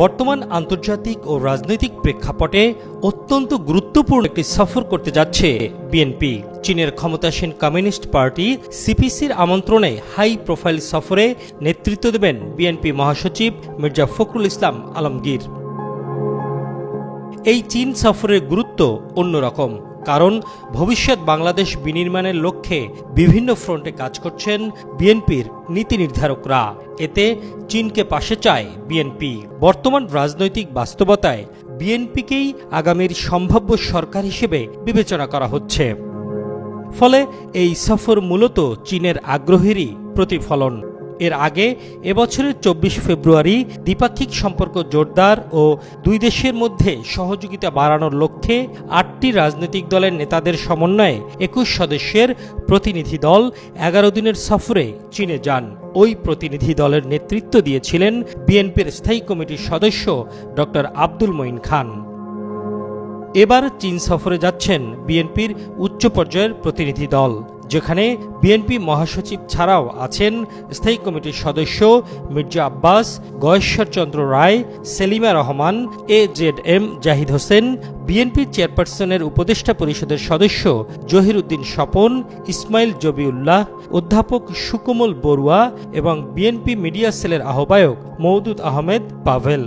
বর্তমান আন্তর্জাতিক ও রাজনৈতিক প্রেক্ষাপটে অত্যন্ত গুরুত্বপূর্ণ একটি সফর করতে যাচ্ছে বিএনপি। চীনের ক্ষমতাসীন কমিউনিস্ট পার্টি সিপিসির আমন্ত্রণে হাই প্রোফাইল সফরে নেতৃত্ব দেবেন বিএনপি মহাসচিব মির্জা ফখরুল ইসলাম আলমগীর। এই চীন সফরের গুরুত্ব অন্যরকম। কারণ ভবিষ্যৎ বাংলাদেশ বিনির্মাণের লক্ষ্যে বিভিন্ন ফ্রন্টে কাজ করছেন বিএনপির নীতি নির্ধারকরা। এতে চীনকে পাশে চায় বিএনপি। বর্তমান রাজনৈতিক বাস্তবতায় বিএনপিকেই আগামীর সম্ভাব্য সরকার হিসেবে বিবেচনা করা হচ্ছে। ফলে এই সফর মূলত চীনের আগ্রহেরই প্রতিফলন। এর আগে এবছরের চব্বিশ ফেব্রুয়ারি দ্বিপাক্ষিক সম্পর্ক জোরদার ও দুই দেশের মধ্যে সহযোগিতা বাড়ানোর লক্ষ্যে আটটি রাজনৈতিক দলের নেতাদের সমন্বয়ে একুশ সদস্যের প্রতিনিধি দল এগারো দিনের সফরে চীনে যান। ওই প্রতিনিধি দলের নেতৃত্ব দিয়েছিলেন বিএনপির স্থায়ী কমিটির সদস্য ডক্টর আব্দুল মঈন খান। এবার চীন সফরে যাচ্ছেন বিএনপির উচ্চ পর্যায়ের প্রতিনিধি দল। যেখানে বিএনপি মহাসচিব ছাড়াও আছেন স্থায়ী কমিটির সদস্য Mirza Abbas, Goyeshwar Chandra Roy, Selima Rahman A Z M Zahid Hossain, BNP চেয়ারপারসনের উপদেষ্টা পরিষদের সদস্য জহির উদ্দিন স্বপন, ইসমাইল জবিউল্লাহ, অধ্যাপক সুকোমল বড়ুয়া এবং বিএনপি মিডিয়া সেলের আহ্বায়ক মওদুদ আহমেদ পাভেল।